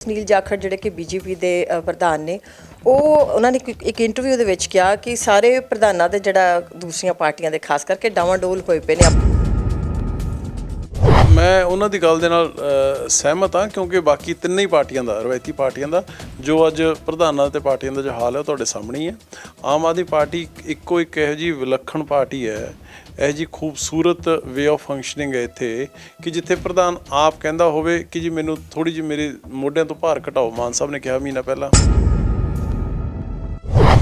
ਸੁਨੀਲ ਜਾਖੜ ਜਿਹੜੇ ਕਿ ਬੀਜੇਪੀ ਦੇ ਪ੍ਰਧਾਨ ਨੇ, ਉਹ ਉਹਨਾਂ ਨੇ ਇੱਕ- ਇੰਟਰਵਿਊ ਦੇ ਵਿੱਚ ਕਿਹਾ ਕਿ ਸਾਰੇ ਪ੍ਰਧਾਨਾਂ ਦੇ ਜਿਹੜਾ ਦੂਸਰੀਆਂ ਪਾਰਟੀਆਂ ਦੇ, ਖਾਸ ਕਰਕੇ ਡਾਵਾਂਡੋਲ ਹੋਏ ਪਏ ਨੇ ਮੈਂ ਉਹਨਾਂ ਦੀ ਗੱਲ ਦੇ ਨਾਲ ਸਹਿਮਤ ਹਾਂ, ਕਿਉਂਕਿ ਬਾਕੀ ਤਿੰਨੇ ਹੀ ਪਾਰਟੀਆਂ ਦਾ, ਰਵਾਇਤੀ ਪਾਰਟੀਆਂ ਦਾ, ਜੋ ਅੱਜ ਪ੍ਰਧਾਨਾਂ ਤੇ ਪਾਰਟੀਆਂ ਦਾ ਜੋ ਹਾਲ ਹੈ ਤੁਹਾਡੇ ਸਾਹਮਣੇ ਹੀ ਹੈ। ਆਮ ਆਦਮੀ ਪਾਰਟੀ ਇੱਕੋ ਇੱਕ ਇਹੋ ਜੀ ਵਿਲੱਖਣ ਪਾਰਟੀ ਹੈ ਇਹ ਜੀ ਖੂਬਸੂਰਤ ਵੇ ਆਫ ਫੰਕਸ਼ਨਿੰਗ ਹੈ ਇੱਥੇ, ਕਿ ਜਿੱਥੇ ਪ੍ਰਧਾਨ ਆਪ ਕਹਿੰਦਾ ਹੋਵੇ ਕਿ ਜੀ ਮੈਨੂੰ ਥੋੜੀ ਜਿਹੀ ਮੇਰੇ ਮੋਢਿਆਂ ਤੋਂ ਭਾਰ ਘਟਾਓ, ਮਾਨ ਸਾਹਿਬ ਨੇ ਕਿਹਾ ਮਹੀਨਾ ਪਹਿਲਾਂ।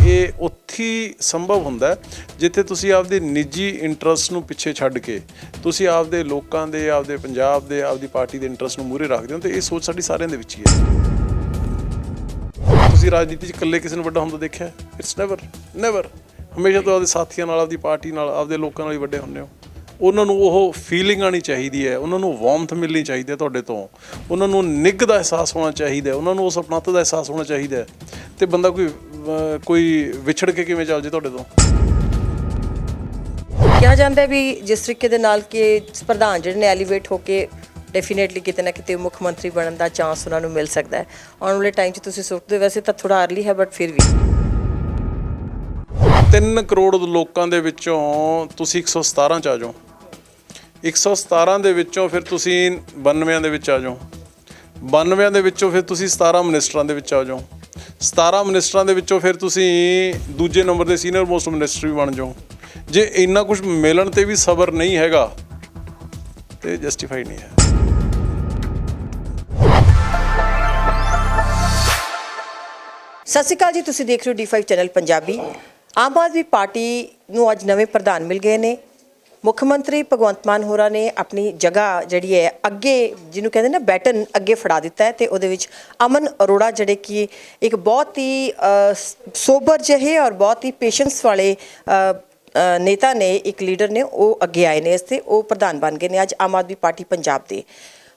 ਇਹ ਉੱਥੇ ਸੰਭਵ ਹੁੰਦਾ ਜਿੱਥੇ ਤੁਸੀਂ ਆਪਦੇ ਨਿੱਜੀ ਇੰਟਰਸਟ ਨੂੰ ਪਿੱਛੇ ਛੱਡ ਕੇ, ਤੁਸੀਂ ਆਪਦੇ ਲੋਕਾਂ ਦੇ, ਆਪਦੇ ਪੰਜਾਬ ਦੇ, ਆਪਦੀ ਪਾਰਟੀ ਦੇ ਇੰਟਰਸਟ ਨੂੰ ਮੂਹਰੇ ਰੱਖਦੇ ਹੋ ਤੇ ਇਹ ਸੋਚ ਸਾਡੀ ਸਾਰਿਆਂ ਦੇ ਵਿੱਚ ਹੀ ਹੈ। ਤੁਸੀਂ ਰਾਜਨੀਤੀ 'ਚ ਇਕੱਲੇ ਕਿਸੇ ਨੂੰ ਵੱਡਾ ਹੁੰਦਾ ਦੇਖਿਆ? ਇਟਸ ਨੈਵਰ ਨੈਵਰ ਹਮੇਸ਼ਾ ਤੋਂ ਆਪਦੇ ਸਾਥੀਆਂ ਨਾਲ ਆਪਦੀ ਪਾਰਟੀ ਨਾਲ ਆਪਦੇ ਲੋਕਾਂ ਨਾਲ ਹੀ ਵੱਡੇ ਹੁੰਦੇ ਹੋ। ਉਹਨਾਂ ਨੂੰ ਉਹ ਫੀਲਿੰਗ ਆਣੀ ਚਾਹੀਦੀ ਹੈ ਉਹਨਾਂ ਨੂੰ ਵਾਰਮਥ ਮਿਲਣੀ ਚਾਹੀਦੀ ਹੈ ਤੁਹਾਡੇ ਤੋਂ। ਉਹਨਾਂ ਨੂੰ ਨਿੱਘ ਦਾ ਅਹਿਸਾਸ ਹੋਣਾ ਚਾਹੀਦਾ ਉਹਨਾਂ ਨੂੰ ਉਸ ਆਪਣਤ ਦਾ ਅਹਿਸਾਸ ਹੋਣਾ ਚਾਹੀਦਾ ਹੈ। ਤੇ ਬੰਦਾ ਕੋਈ ਕੋਈ ਵਿਛੜ ਕੇ ਕਿਵੇਂ ਚੱਲ ਜੇ ਤੁਹਾਡੇ ਤੋਂ? ਕਿਹਾ ਜਾਂਦਾ ਵੀ ਜਿਸ ਤਰੀਕੇ ਦੇ ਨਾਲ ਕਿ ਪ੍ਰਧਾਨ ਜਿਹੜੇ ਨੇ ਐਲੀਵੇਟ ਹੋ ਕੇ ਡੈਫੀਨੇਟਲੀ ਕਿਤੇ ਨਾ ਕਿਤੇ ਮੁੱਖ ਮੰਤਰੀ ਬਣਨ ਦਾ ਚਾਂਸ ਉਹਨਾਂ ਨੂੰ ਮਿਲ ਸਕਦਾ ਹੈ। ਆਉਣ ਵਾਲੇ ਟਾਈਮ 'ਚ ਤੁਸੀਂ ਸੋਚਦੇ ਹੋ, ਵੈਸੇ ਤਾਂ ਥੋੜਾ ਅਰਲੀ ਹੈ ਬਟ ਫਿਰ ਵੀ। 3 ਕਰੋੜ ਲੋਕਾਂ ਦੇ ਵਿੱਚੋਂ ਤੁਸੀਂ 117 ਚ ਆ ਜਾਓ। 117 ਦੇ ਵਿੱਚੋਂ ਫਿਰ ਤੁਸੀਂ 92 ਦੇ ਵਿੱਚ ਆ ਜਾਓ। 92 ਦੇ ਵਿੱਚੋਂ ਫਿਰ ਤੁਸੀਂ 17 ਮਿਨਿਸਟਰਾਂ ਦੇ ਵਿੱਚ ਆ ਜਾਓ। 17 ਮਿਨਿਸਟਰਾਂ ਦੇ ਵਿੱਚੋਂ ਫਿਰ ਤੁਸੀਂ ਦੂਜੇ ਨੰਬਰ ਦੇ ਸੀਨੀਅਰ ਮੋਸਟ ਮਿਨਿਸਟਰ ਵੀ ਬਣ ਜਾਓ। ਜੇ ਇੰਨਾ ਕੁਝ ਮਿਲਣ ਤੇ ਵੀ ਸਬਰ ਨਹੀਂ ਹੈਗਾ, ਤੇ ਜਸਟੀਫਾਈ ਨਹੀਂ ਹੈ। ਸਤਿ ਸ਼੍ਰੀ ਅਕਾਲ ਜੀ, ਤੁਸੀਂ ਦੇਖ ਰਹੇ ਹੋ D5 channel Punjabi. Aam Aadmi party ਨੂੰ ਅੱਜ ਨਵੇਂ ਪ੍ਰਧਾਨ ਮਿਲ ਗਏ ਨੇ। ਮੁੱਖ ਮੰਤਰੀ ਭਗਵੰਤ ਮਾਨ ਹੋਰਾਂ ਨੇ ਆਪਣੀ ਜਗ੍ਹਾ ਜਿਹੜੀ ਹੈ ਅੱਗੇ ਜਿਹਨੂੰ ਕਹਿੰਦੇ ਨਾ ਬੈਟਨ ਅੱਗੇ ਫੜਾ ਦਿੱਤਾ ਹੈ ਤੇ ਉਹਦੇ ਵਿੱਚ ਅਮਨ ਅਰੋੜਾ ਜਿਹੜੇ ਕਿ ਇੱਕ ਬਹੁਤ ਹੀ ਸੋਬਰ ਜਿਹੇ ਔਰ ਬਹੁਤ ਹੀ ਪੇਸ਼ੈਂਸ ਵਾਲੇ ਨੇਤਾ ਨੇ, ਇੱਕ ਲੀਡਰ ਨੇ, ਉਹ ਅੱਗੇ ਆਏ ਨੇ ਇਸ ਤੇ ਉਹ ਪ੍ਰਧਾਨ ਬਣ ਗਏ ਨੇ ਅੱਜ ਆਮ ਆਦਮੀ ਪਾਰਟੀ ਪੰਜਾਬ ਦੇ।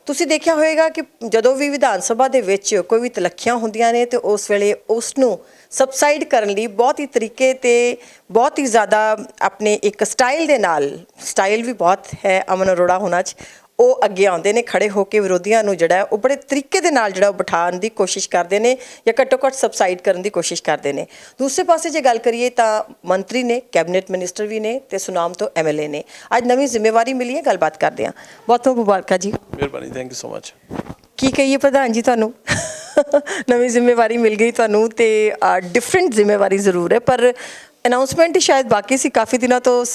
ਤੁਸੀਂ ਦੇਖਿਆ ਹੋਵੇਗਾ ਕਿ ਜਦੋਂ ਵੀ ਵਿਧਾਨ ਸਭਾ ਦੇ ਵਿੱਚ ਕੋਈ ਵੀ ਤਲੱਖੀਆਂ ਹੁੰਦੀਆਂ ਨੇ ਤੇ ਉਸ ਵੇਲੇ ਉਸ ਨੂੰ ਸਬਸਾਈਡ ਕਰਨ ਲਈ ਬਹੁਤ ਹੀ ਤਰੀਕੇ ਤੇ ਬਹੁਤ ਹੀ ਜ਼ਿਆਦਾ ਆਪਣੇ ਇੱਕ ਸਟਾਈਲ ਦੇ ਨਾਲ ਸਟਾਈਲ ਵੀ ਬਹੁਤ ਹੈ ਅਮਨ ਅਰੋੜਾ ਹੋਣਾ ਚ ਉਹ ਅੱਗੇ ਆਉਂਦੇ ਨੇ ਖੜੇ ਹੋ ਕੇ ਵਿਰੋਧੀਆਂ ਨੂੰ ਜਿਹੜਾ ਉਹ ਬੜੇ ਤਰੀਕੇ ਦੇ ਨਾਲ ਜਿਹੜਾ ਉਹ ਬਿਠਾਉਣ ਦੀ ਕੋਸ਼ਿਸ਼ ਕਰਦੇ ਨੇ ਜਾਂ ਘੱਟੋ ਘੱਟ ਸਬਸਾਈਡ ਕਰਨ ਦੀ ਕੋਸ਼ਿਸ਼ ਕਰਦੇ ਨੇ। ਦੂਸਰੇ ਪਾਸੇ ਜੇ ਗੱਲ ਕਰੀਏ ਤਾਂ ਮੰਤਰੀ ਨੇ ਕੈਬਨਿਟ ਮਿਨਿਸਟਰ ਵੀ ਨੇ ਤੇ ਸੁਨਾਮ ਤੋਂ ਐਮਐਲਏ ਨੇ। ਅੱਜ ਨਵੀਂ ਜ਼ਿੰਮੇਵਾਰੀ ਮਿਲੀ ਹੈ ਗੱਲਬਾਤ ਕਰਦੇ ਹਾਂ। ਬਹੁਤ ਬਹੁਤ ਮੁਬਾਰਕਾਂ ਜੀ। ਮਿਹਰਬਾਨੀ ਥੈਂਕ ਯੂ ਸੋ ਮਚ ਕੀ ਕਹੀਏ ਪ੍ਰਧਾਨ ਜੀ ਤੁਹਾਨੂੰ? ਨਵੀਂ ਜ਼ਿੰਮੇਵਾਰੀ ਮਿਲ ਗਈ ਤੁਹਾਨੂੰ ਤੇ ਡਿਫਰੈਂਟ ਜ਼ਿੰਮੇਵਾਰੀ ਜ਼ਰੂਰ ਹੈ ਪਰ ਅਨਾਉਂਸਮੈਂਟ ਸ਼ਾਇਦ ਬਾਕੀ ਸੀ, ਕਾਫੀ ਦਿਨਾਂ ਤੋਂ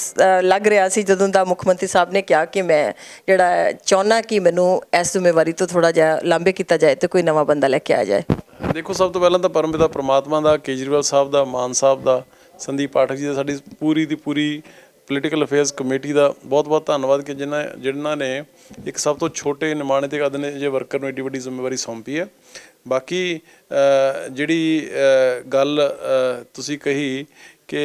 ਲੱਗ ਰਿਹਾ ਸੀ ਜਦੋਂ ਦਾ ਮੁੱਖ ਮੰਤਰੀ ਸਾਹਿਬ ਨੇ ਕਿਹਾ ਕਿ ਮੈਂ ਜਿਹੜਾ ਚਾਹੁੰਦਾ ਕਿ ਮੈਨੂੰ ਇਸ ਜ਼ਿੰਮੇਵਾਰੀ ਤੋਂ ਥੋੜਾ ਜਿਹਾ ਲਾਂਬੇ ਕੀਤਾ ਜਾਏ ਤੇ ਕੋਈ ਨਵਾਂ ਬੰਦਾ ਲੈ ਕੇ ਆ ਜਾਏ। ਦੇਖੋ, ਸਭ ਤੋਂ ਪਹਿਲਾਂ ਤਾਂ ਪਰਮਪਿਤਾ ਪ੍ਰਮਾਤਮਾ ਦਾ, ਕੇਜਰੀਵਾਲ ਸਾਹਿਬ ਦਾ, ਮਾਨ ਸਾਹਿਬ ਦਾ, ਸੰਦੀਪ ਪਾਠਕ ਜੀ ਦਾ, ਸਾਡੀ ਪੂਰੀ ਦੀ ਪੂਰੀ ਪੋਲੀਟੀਕਲ ਅਫੇਅਰਸ ਕਮੇਟੀ ਦਾ ਬਹੁਤ-ਬਹੁਤ ਧੰਨਵਾਦ ਕਿ ਜਿਨ੍ਹਾਂ ਜਿਨ੍ਹਾਂ ਨੇ ਇੱਕ ਸਭ ਤੋਂ ਛੋਟੇ ਨਿਮਾਣੇ ਤੇ ਕਦਨੇ ਜੇ ਵਰਕਰ ਨੂੰ ਏਡੀ ਵੱਡੀ ਜ਼ਿੰਮੇਵਾਰੀ ਸੌਂਪੀ ਹੈ। ਬਾਕੀ ਜਿਹੜੀ ਗੱਲ ਤੁਸੀਂ ਕਹੀ ਕਿ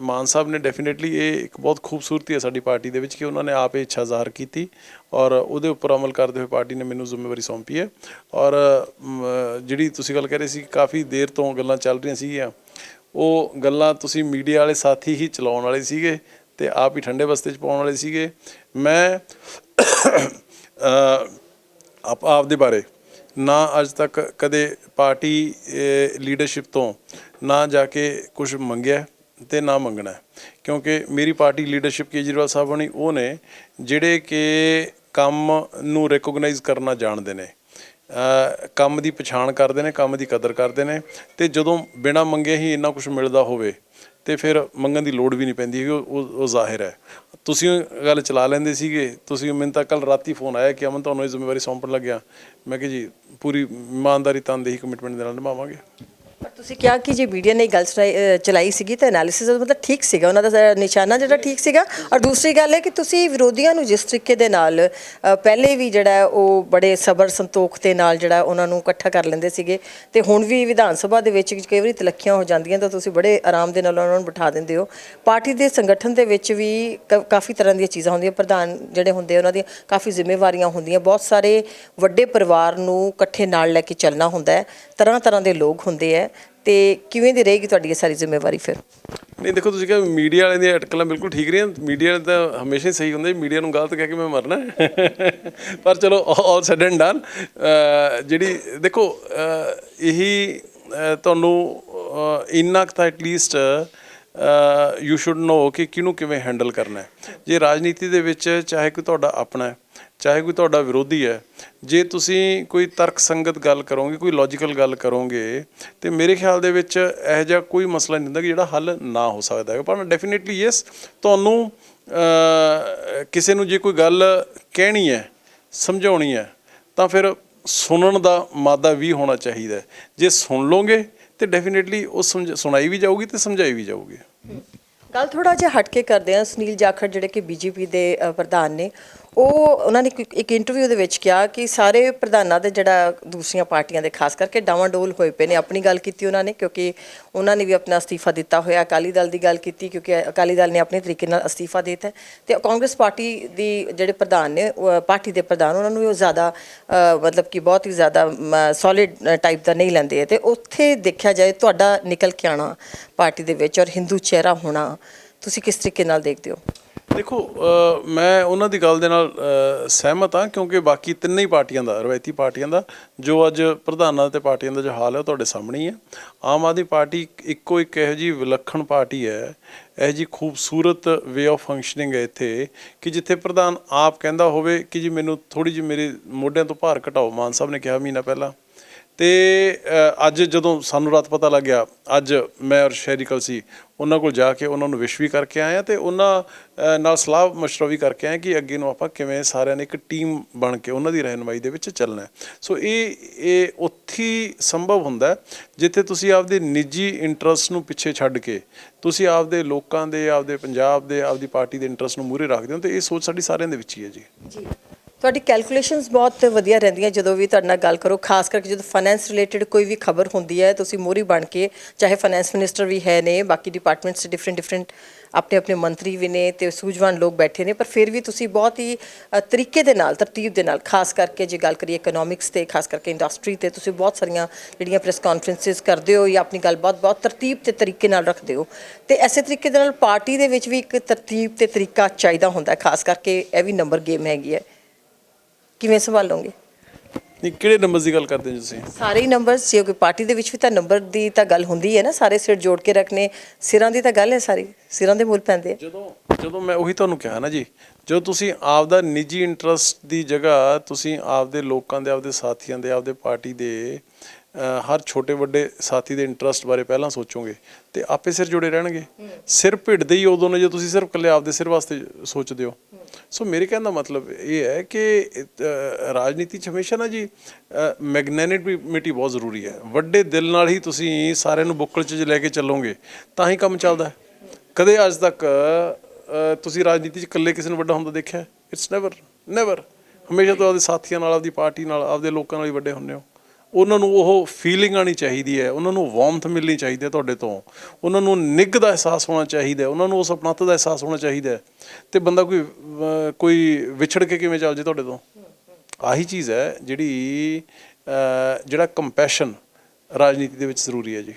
ਮਾਨ ਸਾਹਿਬ ਨੇ ਡੈਫੀਨਿਟਲੀ ਇਹ ਇੱਕ ਬਹੁਤ ਖੂਬਸੂਰਤੀ ਹੈ ਸਾਡੀ ਪਾਰਟੀ ਦੇ ਵਿੱਚ ਕਿ ਉਹਨਾਂ ਨੇ ਆਪ ਇਹ ਇੱਛਾ ਜ਼ਾਹਰ ਕੀਤੀ ਔਰ ਉਹਦੇ ਉੱਪਰ ਅਮਲ ਕਰਦੇ ਹੋਏ ਪਾਰਟੀ ਨੇ ਮੈਨੂੰ ਜ਼ਿੰਮੇਵਾਰੀ ਸੌਂਪੀ ਹੈ ਔਰ ਜਿਹੜੀ ਤੁਸੀਂ ਗੱਲ ਕਰ ਰਹੇ ਸੀ ਕਾਫੀ ਦੇਰ ਤੋਂ ਗੱਲਾਂ ਚੱਲ ਰਹੀਆਂ ਸੀਗੀਆਂ, ਉਹ ਗੱਲਾਂ ਤੁਸੀਂ ਮੀਡੀਆ ਵਾਲੇ ਸਾਥੀ ਹੀ ਚਲਾਉਣ ਵਾਲੇ ਸੀਗੇ ਤੇ ਆਪ ਹੀ ਠੰਡੇ ਬਸਤੇ ਚ ਪਾਉਣ ਵਾਲੇ ਸੀਗੇ। ਮੈਂ ਆਪ ਆਪ ਦੇ ਬਾਰੇ ਨਾ ਅੱਜ ਤੱਕ ਕਦੇ ਪਾਰਟੀ ਲੀਡਰਸ਼ਿਪ ਤੋਂ ਨਾ ਜਾ ਕੇ ਕੁਝ ਮੰਗਿਆ ਤੇ ਨਾ ਮੰਗਣਾ। ਕਿਉਂਕਿ ਮੇਰੀ ਪਾਰਟੀ ਲੀਡਰਸ਼ਿਪ ਕੇਜਰੀਵਾਲ ਸਾਹਿਬ ਹੋਣੀ ਉਹ ਨੇ ਜਿਹੜੇ ਕਿ ਕੰਮ ਨੂੰ ਰੈਕੋਗਨਾਈਜ਼ ਕਰਨਾ ਜਾਣਦੇ ਨੇ। ਕੰਮ ਦੀ ਪਛਾਣ ਕਰਦੇ ਨੇ ਕੰਮ ਦੀ ਕਦਰ ਕਰਦੇ ਨੇ ਤੇ ਜਦੋਂ ਬਿਨਾ ਮੰਗੇ ਹੀ ਇੰਨਾ ਕੁਝ ਮਿਲਦਾ ਹੋਵੇ ਤੇ ਫਿਰ ਮੰਗਣ ਦੀ ਲੋੜ ਵੀ ਨਹੀਂ ਪੈਂਦੀ ਹੈਗੀ, ਉਹ ਉਹ ਜ਼ਾਹਿਰ ਹੈ। ਤੁਸੀਂ ਉਹ ਗੱਲ ਚਲਾ ਲੈਂਦੇ ਸੀਗੇ, ਤੁਸੀਂ ਮੈਨੂੰ ਤਾਂ ਕੱਲ ਰਾਤੀ ਫੋਨ ਆਇਆ ਕਿ ਅਮਨ ਤੁਹਾਨੂੰ ਇਹ ਜ਼ਿੰਮੇਵਾਰੀ ਸੌਂਪਣ ਲੱਗਿਆ। ਮੈਂ ਕਿਹਾ ਜੀ, ਪੂਰੀ ਇਮਾਨਦਾਰੀ ਤਨਦੇਹੀ ਕਮਿਟਮੈਂਟ ਦੇ ਨਾਲ ਨਿਭਾਵਾਂਗੇ। ਤੁਸੀਂ ਕਿਹਾ ਕਿ ਜੇ ਮੀਡੀਆ ਨੇ ਗੱਲ ਚਲਾਈ- ਚਲਾਈ ਸੀਗੀ ਤਾਂ ਐਨਾਲਿਸਿਸ ਮਤਲਬ ਠੀਕ ਸੀਗਾ, ਉਹਨਾਂ ਦਾ ਨਿਸ਼ਾਨਾ ਜਿਹੜਾ ਠੀਕ ਸੀਗਾ। ਔਰ ਦੂਸਰੀ ਗੱਲ ਹੈ ਕਿ ਤੁਸੀਂ ਵਿਰੋਧੀਆਂ ਨੂੰ ਜਿਸ ਤਰੀਕੇ ਦੇ ਨਾਲ ਪਹਿਲੇ ਵੀ ਜਿਹੜਾ ਉਹ ਬੜੇ ਸਬਰ ਸੰਤੋਖ ਦੇ ਨਾਲ ਜਿਹੜਾ ਉਹਨਾਂ ਨੂੰ ਇਕੱਠਾ ਕਰ ਲੈਂਦੇ ਸੀਗੇ ਤੇ ਹੁਣ ਵੀ ਵਿਧਾਨ ਸਭਾ ਦੇ ਵਿੱਚ ਕਈ ਵਾਰੀ ਤਲੱਖੀਆਂ ਹੋ ਜਾਂਦੀਆਂ ਤਾਂ ਤੁਸੀਂ ਬੜੇ ਆਰਾਮ ਦੇ ਨਾਲ ਉਹਨਾਂ ਨੂੰ ਬਿਠਾ ਦਿੰਦੇ ਹੋ। ਪਾਰਟੀ ਦੇ ਸੰਗਠਨ ਦੇ ਵਿੱਚ ਵੀ ਕਾਫੀ ਤਰ੍ਹਾਂ ਦੀਆਂ ਚੀਜ਼ਾਂ ਹੁੰਦੀਆਂ, ਪ੍ਰਧਾਨ ਜਿਹੜੇ ਹੁੰਦੇ ਉਹਨਾਂ ਦੀਆਂ ਕਾਫੀ ਜ਼ਿੰਮੇਵਾਰੀਆਂ ਹੁੰਦੀਆਂ। ਬਹੁਤ ਸਾਰੇ ਵੱਡੇ ਪਰਿਵਾਰ ਨੂੰ ਇਕੱਠੇ ਨਾਲ ਲੈ ਕੇ ਚੱਲਣਾ ਹੁੰਦਾ ਹੈ। ਤਰ੍ਹਾਂ ਤਰ੍ਹਾਂ ਦੇ ਲੋਕ ਹੁੰਦੇ ਹੈ। ਤੇ ਕਿਵੇਂ ਦੀ ਰਹੇਗੀ ਤੁਹਾਡੀ ਇਹ ਸਾਰੀ ਜ਼ਿੰਮੇਵਾਰੀ ਫਿਰ? ਨਹੀਂ, ਦੇਖੋ, ਤੁਸੀਂ ਕਿਹਾ ਮੀਡੀਆ ਵਾਲਿਆਂ ਦੀਆਂ ਅਟਕਲਾਂ ਬਿਲਕੁਲ ਠੀਕ ਰਹੀਆਂ। ਮੀਡੀਆ ਵਾਲੇ ਤਾਂ ਹਮੇਸ਼ਾ ਹੀ ਸਹੀ ਹੁੰਦੇ ਮੀਡੀਆ ਨੂੰ ਗਲਤ ਕਹਿ ਕੇ ਮੈਂ ਮਰਨਾ। ਪਰ ਚਲੋ ਆਲ ਸੈਡ ਐਂਡ ਡਨ ਜਿਹੜੀ, ਦੇਖੋ ਇਹੀ ਤੁਹਾਨੂੰ ਇੰਨਾ ਕੁ ਤਾਂ ਐਟਲੀਸਟ ਯੂ ਸ਼ੁੱਡ ਨੋ ਕਿ ਕਿਹਨੂੰ ਕਿਵੇਂ ਹੈਂਡਲ ਕਰਨਾ ਹੈ। ਜੇ ਰਾਜਨੀਤੀ ਦੇ ਵਿੱਚ ਚਾਹੇ ਕੋਈ ਤੁਹਾਡਾ ਆਪਣਾ ਹੈ, ਚਾਹੇ ਕੋਈ ਤੁਹਾਡਾ ਵਿਰੋਧੀ ਹੈ, ਜੇ ਤੁਸੀਂ ਕੋਈ ਤਰਕਸੰਗਤ ਗੱਲ ਕਰੋਗੇ, ਕੋਈ ਲੌਜੀਕਲ ਗੱਲ ਕਰੋਗੇ, ਤੇ ਮੇਰੇ ਖਿਆਲ ਦੇ ਵਿੱਚ ਇਹੋ ਜਿਹਾ ਕੋਈ ਮਸਲਾ ਨਹੀਂ ਹੁੰਦਾ ਕਿ ਜਿਹੜਾ ਹੱਲ ਨਾ ਹੋ ਸਕਦਾ ਹੈ ਪਰ ਡੈਫੀਨਿਟਲੀ ਯੈਸ ਤੁਹਾਨੂੰ ਕਿਸੇ ਨੂੰ ਜੇ ਕੋਈ ਗੱਲ ਕਹਿਣੀ ਹੈ, ਸਮਝਾਉਣੀ ਹੈ, ਤਾਂ ਫਿਰ ਸੁਣਨ ਦਾ ਮਾਦਾ ਵੀ ਹੋਣਾ ਚਾਹੀਦਾ ਜੇ ਸੁਣ ਲਓਗੇ ਤੇ ਡੈਫੀਨਿਟਲੀ ਉਹ ਸੁਣਾਈ ਵੀ ਜਾਊਗੀ ਤੇ ਸਮਝਾਈ ਵੀ ਜਾਊਗੀ। ਗੱਲ ਥੋੜਾ ਜਿਹਾ ਹਟ ਕੇ ਕਰਦੇ ਹਾਂ ਸੁਨੀਲ ਜਾਖੜ, ਜਿਹੜੇ ਕਿ ਬੀਜੇਪੀ ਦੇ ਪ੍ਰਧਾਨ ਨੇ। ਉਹ ਉਹਨਾਂ ਨੇ ਇੱਕ- ਇੱਕ ਇੰਟਰਵਿਊ ਦੇ ਵਿੱਚ ਕਿਹਾ ਕਿ ਸਾਰੇ ਪ੍ਰਧਾਨਾਂ ਦੇ ਜਿਹੜਾ ਦੂਸਰੀਆਂ ਪਾਰਟੀਆਂ ਦੇ ਖਾਸ ਕਰਕੇ ਡਾਵਾਂਡੋਲ ਹੋਏ ਪਏ ਨੇ ਆਪਣੀ ਗੱਲ ਕੀਤੀ ਉਹਨਾਂ ਨੇ ਕਿਉਂਕਿ ਉਹਨਾਂ ਨੇ ਵੀ ਆਪਣਾ ਅਸਤੀਫਾ ਦਿੱਤਾ ਹੋਇਆ ਅਕਾਲੀ ਦਲ ਦੀ ਗੱਲ ਕੀਤੀ ਕਿਉਂਕਿ ਅਕਾਲੀ ਦਲ ਨੇ ਆਪਣੇ ਤਰੀਕੇ ਨਾਲ ਅਸਤੀਫਾ ਦੇ ਦਿੱਤਾ ਹੈ। ਤੇ ਕਾਂਗਰਸ ਪਾਰਟੀ ਦੀ ਜਿਹੜੇ ਪ੍ਰਧਾਨ ਨੇ ਉਹ ਪਾਰਟੀ ਦੇ ਪ੍ਰਧਾਨ ਉਹਨਾਂ ਨੂੰ ਵੀ ਉਹ ਜ਼ਿਆਦਾ ਅ, ਮਤਲਬ ਕਿ ਬਹੁਤ ਹੀ ਜ਼ਿਆਦਾ ਸੋਲਿਡ ਟਾਈਪ ਦਾ ਨਹੀਂ ਲੈਂਦੇ ਹੈ। ਤੇ ਉੱਥੇ ਦੇਖਿਆ ਜਾਏ ਤੁਹਾਡਾ ਨਿਕਲ ਕੇ ਆਣਾ ਪਾਰਟੀ ਦੇ ਵਿੱਚ ਔਰ ਹਿੰਦੂ ਚਿਹਰਾ ਹੋਣਾ ਤੁਸੀਂ ਕਿਸ ਤਰੀਕੇ ਨਾਲ ਦੇਖਦੇ ਹੋ? ਦੇਖੋ ਮੈਂ ਉਹਨਾਂ ਦੀ ਗੱਲ ਦੇ ਨਾਲ ਸਹਿਮਤ ਹਾਂ ਕਿਉਂਕਿ ਬਾਕੀ ਤਿੰਨੇ ਹੀ ਪਾਰਟੀਆਂ ਦਾ, ਰਵਾਇਤੀ ਪਾਰਟੀਆਂ ਦਾ, ਜੋ ਅੱਜ ਪ੍ਰਧਾਨਾਂ ਤੇ ਪਾਰਟੀਆਂ ਦਾ ਜੋ ਹਾਲ ਹੈ ਉਹ ਤੁਹਾਡੇ ਸਾਹਮਣੇ ਹੀ ਹੈ। ਆਮ ਆਦਮੀ ਪਾਰਟੀ ਇੱਕੋ ਇੱਕ ਇਹੋ ਜੀ ਵਿਲੱਖਣ ਪਾਰਟੀ ਹੈ, ਇਹ ਜੀ ਖੂਬਸੂਰਤ ਵੇ ਆਫ ਫੰਕਸ਼ਨਿੰਗ ਹੈ ਇੱਥੇ ਕਿ ਜਿੱਥੇ ਪ੍ਰਧਾਨ ਆਪ ਕਹਿੰਦਾ ਹੋਵੇ ਕਿ ਜੀ ਮੈਨੂੰ ਥੋੜੀ ਜਿਹੀ ਮੇਰੇ ਮੋਢਿਆਂ ਤੋਂ ਭਾਰ ਘਟਾਓ, ਮਾਨ ਸਾਹਿਬ ਨੇ ਕਿਹਾ ਮਹੀਨਾ ਪਹਿਲਾਂ। ਤੇ ਅੱਜ ਜਦੋਂ ਸਾਨੂੰ ਰਾਤ ਪਤਾ ਲੱਗਿਆ, ਅੱਜ ਮੈਂ ਔਰ ਸ਼ਹਿਰੀ ਸੀ, ਉਹਨਾਂ ਕੋਲ ਜਾ ਕੇ ਉਹਨਾਂ ਨੂੰ ਵਿਸ਼ ਵੀ ਕਰਕੇ ਆਇਆ ਆ ਤੇ ਉਹਨਾਂ ਨਾਲ ਸਲਾਹ ਮਸ਼ਵਰਾ ਵੀ ਕਰਕੇ ਆਇਆ ਕਿ ਅੱਗੇ ਨੂੰ ਆਪਾਂ ਕਿਵੇਂ ਸਾਰਿਆਂ ਨੇ ਇੱਕ ਟੀਮ ਬਣ ਕੇ ਉਹਨਾਂ ਦੀ ਰਹਿਨਮਾਈ ਦੇ ਵਿੱਚ ਚੱਲਣਾ ਸੋ ਇਹ ਇਹ ਉੱਥੇ ਸੰਭਵ ਹੁੰਦਾ ਜਿੱਥੇ ਤੁਸੀਂ ਆਪਦੇ ਨਿੱਜੀ ਇੰਟਰਸਟ ਨੂੰ ਪਿੱਛੇ ਛੱਡ ਕੇ, ਤੁਸੀਂ ਆਪਦੇ ਲੋਕਾਂ ਦੇ, ਆਪਦੇ ਪੰਜਾਬ ਦੇ, ਆਪਦੀ ਪਾਰਟੀ ਦੇ ਇੰਟਰਸਟ ਨੂੰ ਮੂਹਰੇ ਰੱਖਦੇ ਹੋ ਤੇ ਇਹ ਸੋਚ ਸਾਡੀ ਸਾਰਿਆਂ ਦੇ ਵਿੱਚ ਹੀ ਹੈ ਜੀ। ਜੀ। ਤੁਹਾਡੀ ਕੈਲਕੂਲੇਸ਼ਨਸ ਬਹੁਤ ਵਧੀਆ ਰਹਿੰਦੀਆਂ ਜਦੋਂ ਵੀ ਤੁਹਾਡੇ ਨਾਲ ਗੱਲ ਕਰੋ, ਖਾਸ ਕਰਕੇ ਜਦੋਂ ਫਾਈਨੈਂਸ ਰਿਲੇਟਡ ਕੋਈ ਵੀ ਖਬਰ ਹੁੰਦੀ ਹੈ, ਤੁਸੀਂ ਮੋਰੀ ਬਣ ਕੇ ਚਾਹੇ ਫਾਈਨੈਂਸ ਮਿਨਿਸਟਰ ਵੀ ਹੈ ਨੇ, ਬਾਕੀ ਡਿਪਾਰਟਮੈਂਟਸ ਡਿਫਰੈਂਟ ਡਿਫਰੈਂਟ ਆਪਣੇ ਆਪਣੇ ਮੰਤਰੀ ਵੀ ਨੇ ਤੇ ਸੂਝਵਾਨ ਲੋਕ ਬੈਠੇ ਨੇ, ਪਰ ਫਿਰ ਵੀ ਤੁਸੀਂ ਬਹੁਤ ਹੀ ਤਰੀਕੇ ਦੇ ਨਾਲ, ਤਰਤੀਬ ਦੇ ਨਾਲ, ਖਾਸ ਕਰਕੇ ਜੇ ਗੱਲ ਕਰੀਏ ਇਕਨੋਮਿਕਸ ਤੇ, ਖਾਸ ਕਰਕੇ ਇੰਡਸਟਰੀ ਤੇ, ਤੁਸੀਂ ਬਹੁਤ ਸਾਰੀਆਂ ਜਿਹੜੀਆਂ ਪ੍ਰੈਸ ਕਾਨਫਰੰਸਿਸ ਕਰਦੇ ਹੋ ਜਾਂ ਆਪਣੀ ਗੱਲਬਾਤ ਬਹੁਤ ਤਰਤੀਬ ਤੇ ਤਰੀਕੇ ਨਾਲ ਰੱਖਦੇ ਹੋ। ਤੇ ਐਸੇ ਤਰੀਕੇ ਦੇ ਨਾਲ ਪਾਰਟੀ ਦੇ ਵਿੱਚ ਵੀ ਇੱਕ ਤਰਤੀਬ ਤੇ ਤਰੀਕਾ ਚਾਹੀਦਾ ਹੁੰਦਾ ਖਾਸ ਕਰਕੇ ਇਹ ਵੀ ਨੰਬਰ ਗੇਮ ਹੈਗੀ ਹੈ। ਕਿਵੇਂ ਸੰਭਾਲੋਗੇ ਨਹੀਂ ਕਿਹੜੇ ਨੰਬਰ ਦੀ ਗੱਲ ਕਰਦੇ ਤੁਸੀਂ? ਸਾਰੇ ਹੀ ਨੰਬਰਸ ਜੇ ਕੋਈ ਪਾਰਟੀ ਦੇ ਵਿੱਚ ਵੀ ਤਾਂ ਨੰਬਰ ਦੀ ਤਾਂ ਗੱਲ ਹੁੰਦੀ ਹੈ ਨਾ ਸਾਰੇ ਸਿਰ ਜੋੜ ਕੇ ਰੱਖਨੇ ਸਿਰਾਂ ਦੀ ਤਾਂ ਗੱਲ ਹੈ ਸਾਰੀ ਸਿਰਾਂ ਦੇ ਮੁੱਲ ਪੈਂਦੇ ਆ। ਜਦੋਂ ਜਦੋਂ ਮੈਂ ਉਹੀ ਤੁਹਾਨੂੰ ਕਿਹਾ ਨਾ ਜੀ ਜਦੋਂ ਤੁਸੀਂ ਆਪਦਾ ਨਿੱਜੀ ਇੰਟਰਸਟ ਦੀ ਜਗ੍ਹਾ ਤੁਸੀਂ ਆਪਦੇ ਲੋਕਾਂ ਦੇ ਆਪਦੇ ਸਾਥੀਆਂ ਦੇ ਆਪਦੇ ਪਾਰਟੀ ਦੇ ਹਰ ਛੋਟੇ ਵੱਡੇ ਸਾਥੀ ਦੇ ਇੰਟਰਸਟ ਬਾਰੇ ਪਹਿਲਾਂ ਸੋਚੋਗੇ ਤੇ ਆਪੇ ਸਿਰ ਜੁੜੇ ਰਹਿਣਗੇ। ਸਿਰ ਭਿੜਦੇ ਹੀ ਉਦੋਂ ਨੇ ਜੇ ਤੁਸੀਂ ਸਿਰਫ ਇਕੱਲੇ ਆਪਦੇ ਸਿਰ ਵਾਸਤੇ ਸੋਚਦੇ ਹੋ। ਸੋ ਮੇਰੇ ਕਹਿਣ ਦਾ ਮਤਲਬ ਇਹ ਹੈ ਕਿ ਰਾਜਨੀਤੀ 'ਚ ਹਮੇਸ਼ਾ ਨਾ ਜੀ ਮੈਗਨੈਨਿਟੀਮਿਟੀ ਬਹੁਤ ਜ਼ਰੂਰੀ ਹੈ। ਵੱਡੇ ਦਿਲ ਨਾਲ ਹੀ ਤੁਸੀਂ ਸਾਰਿਆਂ ਨੂੰ ਬੁੱਕਲ 'ਚ ਲੈ ਕੇ ਚੱਲੋਗੇ ਤਾਂ ਹੀ ਕੰਮ ਚੱਲਦਾ ਹੈ। ਕਦੇ ਅੱਜ ਤੱਕ ਤੁਸੀਂ ਰਾਜਨੀਤੀ 'ਚ ਇਕੱਲੇ ਕਿਸੇ ਨੂੰ ਵੱਡਾ ਹੁੰਦਾ ਦੇਖਿਆ? ਇਟਸ ਨੈਵਰ ਨੈਵਰ ਹਮੇਸ਼ਾ ਤੋਂ ਆਪਦੇ ਸਾਥੀਆਂ ਨਾਲ, ਆਪਦੀ ਪਾਰਟੀ ਨਾਲ, ਆਪਦੇ ਲੋਕਾਂ ਨਾਲ ਹੀ ਵੱਡੇ ਹੁੰਦੇ ਹੋ। ਉਹਨਾਂ ਨੂੰ ਉਹ ਫੀਲਿੰਗ ਆਣੀ ਚਾਹੀਦੀ ਹੈ, ਉਹਨਾਂ ਨੂੰ ਵਾਰਮਥ ਮਿਲਣੀ ਚਾਹੀਦੀ ਹੈ ਤੁਹਾਡੇ ਤੋਂ। ਉਹਨਾਂ ਨੂੰ ਨਿੱਘ ਦਾ ਅਹਿਸਾਸ ਹੋਣਾ ਚਾਹੀਦਾ ਉਹਨਾਂ ਨੂੰ ਉਸ ਆਪਣਤ ਦਾ ਅਹਿਸਾਸ ਹੋਣਾ ਚਾਹੀਦਾ ਹੈ। ਤੇ ਬੰਦਾ ਕੋਈ ਕੋਈ ਵਿਛੜ ਕੇ ਕਿਵੇਂ ਚੱਲ ਜੇ ਤੁਹਾਡੇ ਤੋਂ? ਆਹੀ ਚੀਜ਼ ਹੈ ਜਿਹੜੀ ਜਿਹੜਾ ਕੰਪੈਸ਼ਨ ਰਾਜਨੀਤੀ ਦੇ ਵਿੱਚ ਜ਼ਰੂਰੀ ਹੈ ਜੀ।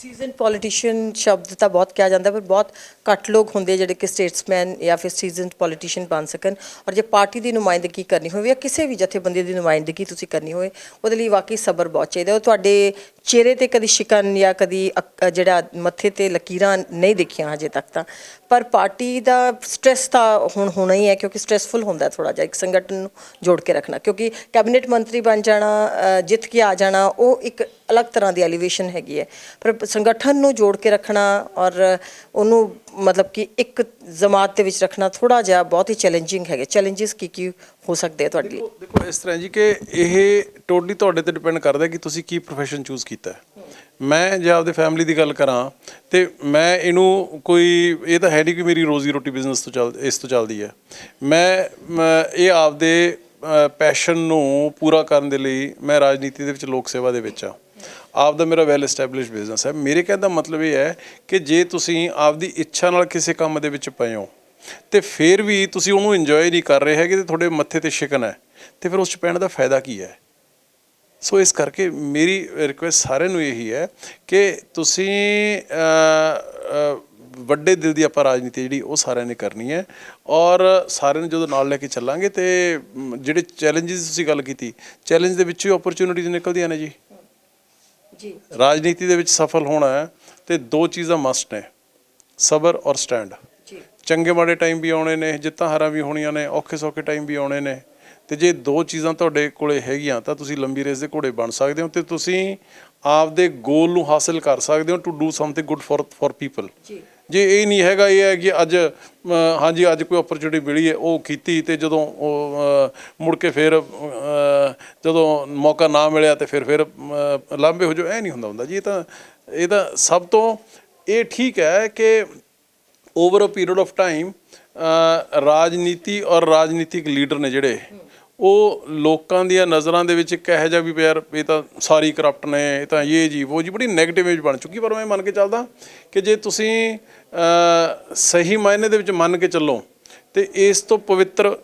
ਸੀਜ਼ਨ ਪੋਲੀਟੀਸ਼ੀਅਨ ਸ਼ਬਦ ਤਾਂ ਬਹੁਤ ਕਿਹਾ ਜਾਂਦਾ ਪਰ ਬਹੁਤ ਘੱਟ ਲੋਕ ਹੁੰਦੇ ਜਿਹੜੇ ਕਿ ਸਟੇਟਸਮੈਨ ਜਾਂ ਫਿਰ ਸੀਜ਼ਨ ਪੋਲੀਟੀਸ਼ੀਅਨ ਬਣ ਸਕਣ। ਔਰ ਜੇ ਪਾਰਟੀ ਦੀ ਨੁਮਾਇੰਦਗੀ ਕਰਨੀ ਹੋਵੇ ਜਾਂ ਕਿਸੇ ਵੀ ਜਥੇਬੰਦੀ ਦੀ ਨੁਮਾਇੰਦਗੀ ਤੁਸੀਂ ਕਰਨੀ ਹੋਵੇ ਉਹਦੇ ਲਈ ਵਾਕਈ ਸਬਰ ਬਹੁਤ ਚਾਹੀਦਾ। ਉਹ ਤੁਹਾਡੇ ਚਿਹਰੇ ਤੇ ਕਦੀ ਸ਼ਿਕਨ ਜਾਂ ਕਦੀ ਅਕ ਜਿਹੜਾ ਮੱਥੇ ਤੇ ਲਕੀਰਾਂ ਨਹੀਂ ਦੇਖੀਆਂ ਹਜੇ ਤੱਕ ਤਾਂ। ਪਰ ਪਾਰਟੀ ਦਾ ਸਟ੍ਰੈਸ ਤਾਂ ਹੁਣ ਹੋਣਾ ਹੀ ਹੈ ਕਿਉਂਕਿ ਸਟ੍ਰੈਸਫੁਲ ਹੁੰਦਾ ਥੋੜਾ ਜਿਹਾ ਇੱਕ ਸੰਗਠਨ ਨੂੰ ਜੋੜ ਕੇ ਰੱਖਣਾ। ਕਿਉਂਕਿ ਕੈਬਨਿਟ ਮੰਤਰੀ ਬਣ ਜਾਣਾ ਅ, ਜਿੱਤ ਕੇ ਆ ਜਾਣਾ ਉਹ ਇੱਕ ਅਲੱਗ ਤਰ੍ਹਾਂ ਦੀ ਐਲੀਵੇਸ਼ਨ ਹੈਗੀ ਹੈ। ਪਰ ਸੰਗਠਨ ਨੂੰ ਜੋੜ ਕੇ ਰੱਖਣਾ ਔਰ ਉਹਨੂੰ ਮਤਲਬ ਕਿ ਇੱਕ ਜਮਾਤ ਦੇ ਵਿੱਚ ਰੱਖਣਾ ਥੋੜਾ ਜਿਹਾ ਬਹੁਤ ਹੀ ਚੈਲੰਜਿੰਗ ਹੈਗੇ। ਚੈਲੰਜਸ ਕੀ ਕੀ ਹੋ ਸਕਦੇ ਆ ਤੁਹਾਡੇ ਲਈ? ਦੇਖੋ ਇਸ ਤਰ੍ਹਾਂ ਜੀ ਕਿ ਇਹ ਟੋਟਲੀ ਤੁਹਾਡੇ ਤੇ ਡਿਪੈਂਡ ਕਰਦਾ ਕਿ ਤੁਸੀਂ ਕੀ ਪ੍ਰੋਫੈਸ਼ਨ ਚੂਜ਼ ਕੀਤਾ ਮੈਂ ਜੇ ਆਪਦੇ ਫੈਮਿਲੀ ਦੀ ਗੱਲ ਕਰਾਂ ਤੇ ਮੈਂ ਇਹਨੂੰ ਕੋਈ, ਇਹ ਤਾਂ ਹੈ ਨਹੀਂ ਕਿ ਮੇਰੀ ਰੋਜ਼ੀ ਰੋਟੀ ਬਿਜ਼ਨਸ ਤੋਂ ਚੱਲ, ਇਸ ਤੋਂ ਚੱਲਦੀ ਹੈ। ਮੈਂ ਮੈਂ, ਇਹ ਆਪਦੇ ਪੈਸ਼ਨ ਨੂੰ ਪੂਰਾ ਕਰਨ ਦੇ ਲਈ ਮੈਂ ਰਾਜਨੀਤੀ ਦੇ ਵਿੱਚ ਲੋਕ ਸੇਵਾ ਦੇ ਵਿੱਚ ਆ ਆਪ ਦਾ ਮੇਰਾ ਵੈਲ ਐਸਟੈਬਲਿਸ਼ ਬਿਜ਼ਨਸ ਹੈ। ਮੇਰੇ ਕਹਿਣ ਦਾ ਮਤਲਬ ਇਹ ਹੈ ਕਿ ਜੇ ਤੁਸੀਂ ਆਪ ਦੀ ਇੱਛਾ ਨਾਲ ਕਿਸੇ ਕੰਮ ਦੇ ਵਿੱਚ ਪਏ ਹੋ, ਤੇ ਫਿਰ ਵੀ ਤੁਸੀਂ ਉਹਨੂੰ ਇੰਜੋਏ ਨਹੀਂ ਕਰ ਰਹੇ ਹੈਗੇ ਤੇ ਤੁਹਾਡੇ ਮੱਥੇ ਤੇ ਸ਼ਿਕਨ ਹੈ, ਤੇ ਫਿਰ ਉਸ 'ਚ ਪੈਣ ਦਾ ਫਾਇਦਾ ਕੀ ਹੈ? ਸੋ ਇਸ ਕਰਕੇ ਮੇਰੀ ਰਿਕੁਐਸਟ ਸਾਰਿਆਂ ਨੂੰ ਇਹੀ ਹੈ ਕਿ ਤੁਸੀਂ ਵੱਡੇ ਦਿਲ ਦੀ ਆਪਾਂ ਰਾਜਨੀਤੀ ਜਿਹੜੀ, ਉਹ ਸਾਰਿਆਂ ਨੇ ਕਰਨੀ ਹੈ। ਔਰ ਸਾਰਿਆਂ ਨੂੰ ਜਦੋਂ ਨਾਲ ਲੈ ਕੇ ਚੱਲਾਂਗੇ ਤੇ ਜਿਹੜੇ ਚੈਲੰਜਸ ਤੁਸੀਂ ਗੱਲ ਕੀਤੀ ਚੈਲੰਜ ਦੇ ਵਿੱਚੋਂ ਹੀ ਓਪਰਚ्युनिटीਜ਼ ਨਿਕਲਦੀਆਂ ਨੇ ਜੀ। ਜੀ। ਰਾਜਨੀਤੀ ਦੇ ਵਿੱਚ ਸਫਲ ਹੋਣਾ ਹੈ ਤੇ ਦੋ ਚੀਜ਼ਾਂ ਮਸਟ ਨੇ ਸਬਰ ਔਰ ਸਟੈਂਡ ਜੀ। ਚੰਗੇ ਮਾੜੇ ਟਾਈਮ ਵੀ ਆਉਣੇ ਨੇ ਜਿੱਤਾਂ ਹਾਰਾਂ ਵੀ ਹੋਣੀਆਂ ਨੇ ਔਖੇ ਸੌਖੇ ਟਾਈਮ ਵੀ ਆਉਣੇ ਨੇ। ਤੇ ਜੇ ਦੋ ਚੀਜ਼ਾਂ ਤੁਹਾਡੇ ਕੋਲੇ ਹੈਗੀਆਂ ਤਾਂ ਤੁਸੀਂ ਲੰਬੀ ਰੇਸ ਦੇ ਘੋੜੇ ਬਣ ਸਕਦੇ ਹੋ ਤੇ ਤੁਸੀਂ ਆਪਦੇ ਗੋਲ ਨੂੰ ਹਾਸਲ ਕਰ ਸਕਦੇ ਹੋ to do something good for for people ਜੀ। ਜੇ ਇਹ ਨਹੀਂ ਹੈਗਾ, ਇਹ ਹੈ ਕਿ ਅੱਜ ਹਾਂਜੀ, ਅੱਜ ਕੋਈ ਓਪਰਚੁਨਿਟੀ ਮਿਲੀ ਹੈ, ਉਹ ਕੀਤੀ ਤੇ ਜਦੋਂ ਉਹ ਮੁੜ ਕੇ ਫਿਰ ਜਦੋਂ ਮੌਕਾ ਨਾ ਮਿਲਿਆ ਤੇ ਫਿਰ ਫਿਰ ਲਾਂਭੇ ਹੋ ਜੋ ਇਹ ਨਹੀਂ ਹੁੰਦਾ ਹੁੰਦਾ ਜੀ, ਇਹ ਤਾਂ ਇਹ ਤਾਂ ਸਭ ਤੋਂ, ਇਹ ਠੀਕ ਹੈ ਕਿ over a period of time ਰਾਜਨੀਤੀ ਔਰ ਰਾਜਨੀਤਿਕ ਲੀਡਰ ਨੇ ਜਿਹੜੇ ਉਹ ਲੋਕਾਂ ਦੀਆਂ ਨਜ਼ਰਾਂ ਦੇ ਵਿੱਚ ਇੱਕ ਇਹੋ ਜਿਹਾ ਵੀ ਯਾਰ ਇਹ ਤਾਂ ਸਾਰੀ ਕਰਪਟ ਨੇ, ਇਹ ਤਾਂ ਇਹ ਜੀ, ਉਹ ਜੀ ਬੜੀ ਨੈਗੇਟਿਵ ਇਮੇਜ ਬਣ ਚੁੱਕੀ, ਪਰ ਮੈਂ ਮੰਨ ਕੇ ਚੱਲਦਾ ਕਿ ਜੇ ਤੁਸੀਂ ਸਹੀ ਮਾਇਨੇ ਦੇ ਵਿੱਚ ਮੰਨ ਕੇ ਚੱਲੋ, ਤੇ ਇਸ ਤੋਂ ਪਵਿੱਤਰ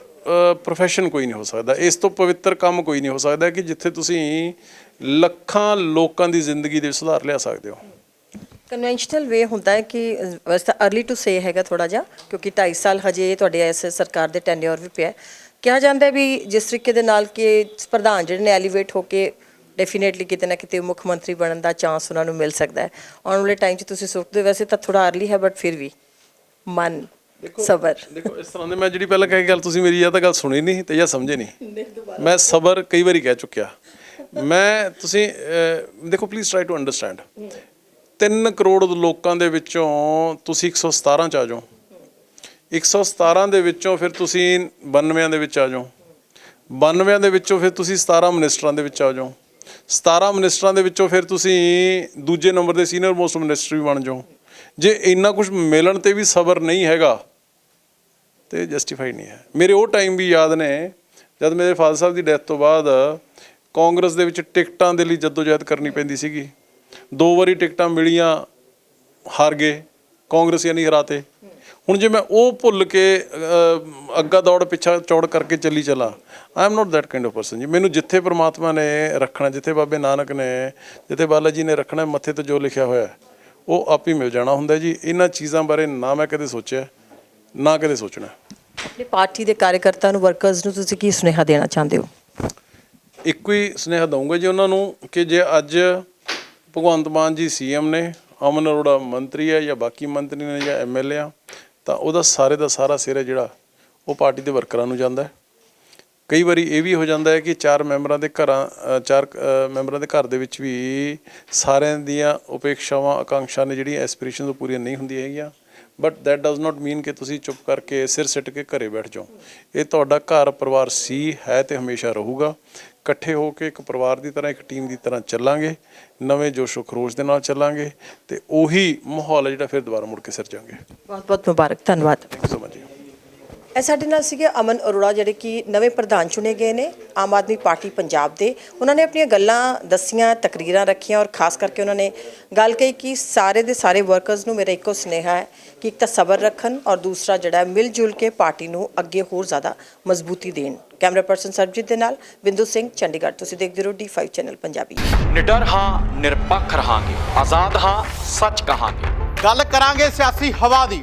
ਪ੍ਰੋਫੈਸ਼ਨ ਕੋਈ ਨਹੀਂ ਹੋ ਸਕਦਾ। ਇਸ ਤੋਂ ਪਵਿੱਤਰ ਕੰਮ ਕੋਈ ਨਹੀਂ ਹੋ ਸਕਦਾ ਕਿ ਜਿੱਥੇ ਤੁਸੀਂ ਲੱਖਾਂ ਲੋਕਾਂ ਦੀ ਜ਼ਿੰਦਗੀ ਦੇ ਸੁਧਾਰ ਲਿਆ ਸਕਦੇ ਹੋ। ਕਨਵੈਨਸ਼ਨਲ ਵੇ ਹੁੰਦਾ ਹੈ ਕਿ ਅਰਲੀ ਟੂ ਸੇ ਹੈਗਾ ਥੋੜਾ ਜਿਹਾ, ਕਿਉਂਕਿ 2.5 ਸਾਲ ਹਜੇ ਤੁਹਾਡੇ ਐਸ ਸਰਕਾਰ ਦੇ ਟੈਨਿਓਰ ਵੀ ਪਿਆ ਕਿਹਾ ਜਾਂਦਾ ਵੀ ਜਿਸ ਤਰੀਕੇ ਦੇ ਨਾਲ ਕਿ ਪ੍ਰਧਾਨ ਜਿਹੜੇ ਨੇ ਐਲੀਵੇਟ ਹੋ ਕੇ ਡੈਫੀਨੇਟਲੀ ਕਿਤੇ ਨਾ ਕਿਤੇ ਮੁੱਖ ਮੰਤਰੀ ਬਣਨ ਦਾ ਚਾਂਸ ਉਹਨਾਂ ਨੂੰ ਮਿਲ ਸਕਦਾ ਹੈ। ਆਉਣ ਵਾਲੇ ਟਾਈਮ 'ਚ ਤੁਸੀਂ ਸੋਚਦੇ ਹੋ ਵੈਸੇ ਤਾਂ ਥੋੜਾ अर्ਲੀ ਹੈ ਬਟ ਫਿਰ ਵੀ ਮਨ ਸਬਰ। ਦੇਖੋ ਇਸ ਤਰ੍ਹਾਂ ਦੇ ਮੈਂ ਜਿਹੜੀ ਪਹਿਲਾਂ ਕਹੀ ਗੱਲ ਤੁਸੀਂ ਮੇਰੀ ਜਾਂ ਤਾਂ ਗੱਲ ਸੁਣੀ ਨਹੀਂ ਤੇ ਜਾਂ ਸਮਝੇ ਨਹੀਂ। ਮੈਂ ਸਬਰ ਕਈ ਵਾਰੀ ਕਹਿ ਚੁੱਕਿਆ। ਮੈਂ ਤੁਸੀਂ ਦੇਖੋ please try to understand 3 crore ਲੋਕਾਂ ਦੇ ਵਿੱਚੋਂ ਤੁਸੀਂ 117 ਚ ਆ ਜਾਓ। 117 ਦੇ ਵਿੱਚੋਂ ਫਿਰ ਤੁਸੀਂ 92 ਦੇ ਵਿੱਚ ਆ ਜਾਓ। 92 ਦੇ ਵਿੱਚੋਂ ਫਿਰ ਤੁਸੀਂ 17 ਮਿਨਿਸਟਰਾਂ ਦੇ ਵਿੱਚ ਆ ਜਾਓ। 17 ਮਿਨਿਸਟਰਾਂ ਦੇ ਵਿੱਚੋਂ ਫਿਰ ਤੁਸੀਂ ਦੂਜੇ ਨੰਬਰ ਦੇ ਸੀਨੀਅਰ ਮੋਸਟ ਮਿਨਿਸਟਰ ਵੀ ਬਣ ਜਾਓ। ਜੇ ਇੰਨਾ ਕੁਝ ਮਿਲਣ ਤੇ ਵੀ ਸਬਰ ਨਹੀਂ ਹੈਗਾ, ਤੇ ਜਸਟੀਫਾਈ ਨਹੀਂ ਹੈ। ਮੇਰੇ ਉਹ ਟਾਈਮ ਵੀ ਯਾਦ ਨੇ, ਜਦ ਮੇਰੇ ਫਾਦਰ ਸਾਹਿਬ ਦੀ ਡੈਥ ਤੋਂ ਬਾਅਦ ਕਾਂਗਰਸ ਦੇ ਵਿੱਚ ਟਿਕਟਾਂ ਦੇ ਲਈ ਜਦੋਜਹਿਦ ਕਰਨੀ ਪੈਂਦੀ ਸੀਗੀ। ਦੋ ਵਾਰੀ ਟਿਕਟਾਂ ਮਿਲੀਆਂ, ਹਾਰ ਗਏ ਕਾਂਗਰਸੀਆਂ ਨਹੀਂ ਹਰਾਤੇ ਹੁਣ ਜੇ ਮੈਂ ਉਹ ਭੁੱਲ ਕੇ ਅੱਗਾ ਦੌੜ ਪਿੱਛਾ ਚੌੜ ਕਰਕੇ ਚੱਲੀ ਚਲਾ I am not that kind of person ਜੀ। ਮੈਨੂੰ ਜਿੱਥੇ ਪ੍ਰਮਾਤਮਾ ਨੇ ਰੱਖਣਾ ਜਿੱਥੇ ਬਾਬੇ ਨਾਨਕ ਨੇ ਜਿੱਥੇ ਬਾਲਾ ਜੀ ਨੇ ਰੱਖਣਾ ਮੱਥੇ ਤੇ ਜੋ ਲਿਖਿਆ ਹੋਇਆ ਉਹ ਆਪ ਹੀ ਮਿਲ ਜਾਣਾ ਹੁੰਦਾ ਜੀ। ਇਹਨਾਂ ਚੀਜ਼ਾਂ ਬਾਰੇ ਨਾ ਮੈਂ ਕਦੇ ਸੋਚਿਆ ਨਾ ਕਦੇ ਸੋਚਣਾ। ਆਪਣੀ ਪਾਰਟੀ ਦੇ ਕਾਰਜਕਰਤਾ ਨੂੰ ਵਰਕਰਸ ਨੂੰ ਤੁਸੀਂ ਕੀ ਸੁਨੇਹਾ ਦੇਣਾ ਚਾਹੁੰਦੇ ਹੋ? ਇੱਕੋ ਹੀ ਸੁਨੇਹਾ ਦਊਂਗਾ ਜੀ ਉਹਨਾਂ ਨੂੰ ਕਿ ਜੇ ਅੱਜ ਭਗਵੰਤ ਮਾਨ ਜੀ ਸੀਐਮ ਨੇ ਅਮਨ ਅਰੋੜਾ ਮੰਤਰੀ ਹੈ ਜਾਂ ਬਾਕੀ ਮੰਤਰੀ ਨੇ ਜਾਂ ਐਮਐਲਏ ਆ ਤਾਂ ਉਹਦਾ ਸਾਰੇ ਦਾ ਸਾਰਾ ਸਿਰ ਹੈ ਜਿਹੜਾ, ਉਹ ਪਾਰਟੀ ਦੇ ਵਰਕਰਾਂ ਨੂੰ ਜਾਂਦਾ ਹੈ। ਕਈ ਵਾਰੀ ਇਹ ਵੀ ਹੋ ਜਾਂਦਾ ਹੈ ਕਿ ਚਾਰ ਮੈਂਬਰਾਂ ਦੇ ਘਰਾਂ ਚਾਰ ਮੈਂਬਰਾਂ ਦੇ ਘਰ ਦੇ ਵਿੱਚ ਵੀ ਸਾਰਿਆਂ ਦੀਆਂ ਉਪੇਖਸ਼ਾਵਾਂ ਆਕਾਂਖਸ਼ਾ ਨੇ ਜਿਹੜੀਆਂ ਐਸਪੀਰੇਸ਼ਨਸ ਉਹ ਪੂਰੀਆਂ ਨਹੀਂ ਹੁੰਦੀਆਂ ਹੈਗੀਆਂ। But that does not mean ਕਿ ਤੁਸੀਂ ਚੁੱਪ ਕਰਕੇ ਸਿਰ ਸਿੱਟ ਕੇ ਘਰੇ ਬੈਠ ਜਾਓ। ਇਹ ਤੁਹਾਡਾ ਘਰ ਪਰਿਵਾਰ ਸੀ, ਹੈ ਤੇ ਹਮੇਸ਼ਾ ਰਹੂਗਾ। ਇਕੱਠੇ ਹੋ ਕੇ ਇੱਕ ਪਰਿਵਾਰ ਦੀ ਤਰ੍ਹਾਂ ਇੱਕ ਟੀਮ ਦੀ ਤਰ੍ਹਾਂ ਚੱਲਾਂਗੇ ਨਵੇਂ ਜੋਸ਼ੋ ਖਰੋਸ਼ ਦੇ ਨਾਲ ਚੱਲਾਂਗੇ ਤੇ ਉਹੀ ਮਾਹੌਲ ਹੈ ਜਿਹੜਾ ਫਿਰ ਦੁਬਾਰਾ ਮੁੜ ਕੇ ਸਿਰਜਾਂਗੇ। ਬਹੁਤ ਬਹੁਤ ਮੁਬਾਰਕ ਧੰਨਵਾਦ। ਸੋ ਮਚ ਇਹ ਸਾਡੇ ਨਾਲ ਸੀਗੇ ਅਮਨ ਅਰੋੜਾ ਜਿਹੜੇ ਕਿ ਨਵੇਂ ਪ੍ਰਧਾਨ ਚੁਣੇ ਗਏ ਨੇ ਆਮ ਆਦਮੀ ਪਾਰਟੀ ਪੰਜਾਬ ਦੇ। ਉਹਨਾਂ ਨੇ ਆਪਣੀਆਂ ਗੱਲਾਂ ਦੱਸੀਆਂ ਤਕਰੀਰਾਂ ਰੱਖੀਆਂ ਔਰ ਖਾਸ ਕਰਕੇ ਉਹਨਾਂ ਨੇ ਗੱਲ ਕਹੀ ਕਿ ਸਾਰੇ ਦੇ ਸਾਰੇ ਵਰਕਰਸ ਨੂੰ ਮੇਰਾ ਇੱਕੋ ਸੁਨੇਹਾ ਹੈ ਕਿ ਇੱਕ ਤਾਂ ਸਬਰ ਰੱਖਣ ਔਰ ਦੂਸਰਾ ਜਿਹੜਾ ਹੈ ਮਿਲ ਜੁਲ ਕੇ ਪਾਰਟੀ ਨੂੰ ਅੱਗੇ ਹੋਰ ਜ਼ਿਆਦਾ ਮਜ਼ਬੂਤੀ ਦੇਣ। ਕੈਮਰਾ ਪਰਸਨ ਸਰਬਜੀਤ ਦੇ ਨਾਲ ਬਿੰਦੂ ਸਿੰਘ ਚੰਡੀਗੜ੍ਹ। ਤੁਸੀਂ ਦੇਖਦੇ ਰਹੋ D5 ਚੈਨਲ ਪੰਜਾਬੀ। ਨਿਡਰ ਹਾਂ ਨਿਰਪੱਖ ਰਹਾਂਗੇ। ਆਜ਼ਾਦ ਹਾਂ ਸੱਚ ਕਹਾਂਗੇ। ਗੱਲ ਕਰਾਂਗੇ ਸਿਆਸੀ ਹਵਾ ਦੀ।